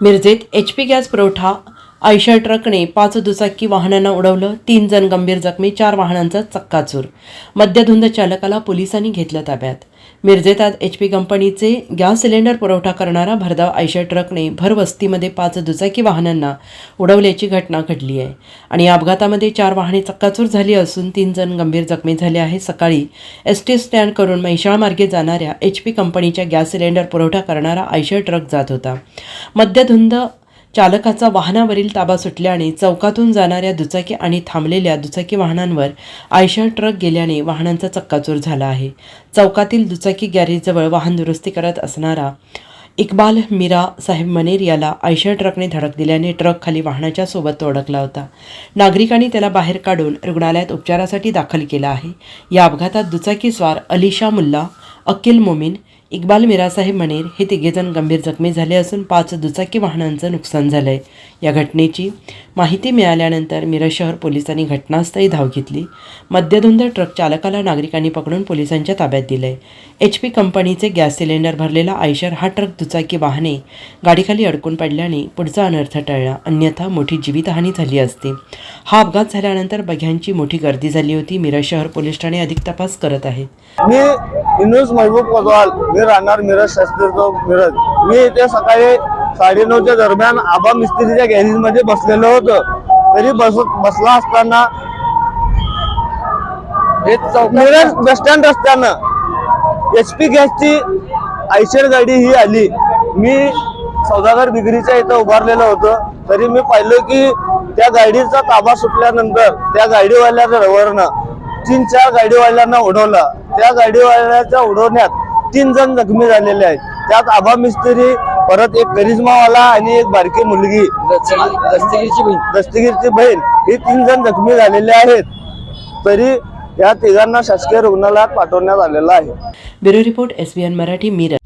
मिरजेत H P gas पुरवठा Eicher ट्रकने पाच दुचाकी वाहनांना उडवलं तीन जण गंभीर जखमी चार वाहनांचा चक्काचूर. मद्यधुंद चालकाला पोलिसांनी घेतलं ताब्यात. मिरजेतात एच पी कंपनीचे गॅस सिलेंडर पुरवठा करणारा भरधाव आयशर ट्रकने भरवस्तीमध्ये पाच दुचाकी वाहनांना उडवल्याची घटना घडली आहे. आणि या अपघातामध्ये चार वाहने चक्काचूर झाली असून तीन जण गंभीर जखमी झाले आहे सकाळी एस टी स्टँड करून म्हैसाळ मार्गे जाणाऱ्या एच पी कंपनीच्या गॅस सिलेंडर पुरवठा करणारा आयशर ट्रक जात होता. मद्यधुंद चालकाचा वाहनावरील ताबा सुटल्याने चौकातून जाणाऱ्या दुचाकी आणि थांबलेल्या दुचाकी वाहनांवर आयशर ट्रक गेल्याने वाहनांचा चक्काचूर झाला आहे. चौकातील दुचाकी गॅरेजजवळ वाहन दुरुस्ती करत असणारा इकबाल मीरा साहेब मनेर याला आयशर ट्रकने धडक दिल्याने ट्रक खाली वाहनाच्या सोबत तो अडकला होता. नागरिकांनी त्याला बाहेर काढून रुग्णालयात उपचारासाठी दाखल केला आहे. या अपघातात दुचाकी स्वार अलिशा मुल्ला अकिल मोमीन इक्बाल मिरासाहेब मणेर हे तिघेजण गंभीर जखमी झाले असून पाच दुचाकी वाहनांचं नुकसान झालं आहे या घटनेची माहिती मिळाल्यानंतर मिरज शहर पोलिसांनी घटनास्थळी धाव घेतली. मद्यधुंद ट्रक चालकाला नागरिकांनी पकडून पोलिसांच्या ताब्यात दिलं आहे एच पी कंपनीचे गॅस सिलेंडर भरलेला आयशर हा ट्रक दुचाकी वाहने गाडीखाली अडकून पडल्याने पुढचा अनर्थ टळला. अन्यथा मोठी जीवितहानी झाली असती. हा अपघात झाल्यानंतर बघ्यांची मोठी गर्दी झाली होती. मिरज शहर पोलीस ठाणे अधिक तपास करत आहेत मी राहणार मिरज शास्त्री मिरज. मी इथे सकाळी साडेनऊच्या दरम्यान आबा मिस्त्रीच्या गॅरेजमध्ये बसलेलो होतो. तरी बस बसला असताना मिरज बस स्टँड रस्त्यानं एच पी गॅसची आयशर गाडी ही आली. मी सौदागर बिगरीच्या इथं उभारलेलं होतं. तरी मी पाहिलं की त्या गाडीचा ताबा सुटल्यानंतर त्या गाडीवाल्याच्या रवरनं तीन चार गाडीवाल्यांना उडवलं. त्या गाडीवाल्याच्या उडवण्यात तीन जण जखमी झालेले आहेत. त्यात आबा मिस्त्री परत एक करिश्मावाला आणि एक बारकी मुलगी. दस्तगिरीची बहीण. दस्तगीरची बहीण. ही तीन जण जखमी झालेले आहेत. तरी या तिघांना शासकीय रुग्णालयात पाठवण्यात आलेलं आहे. Bureau report S B N Marathi Miraj.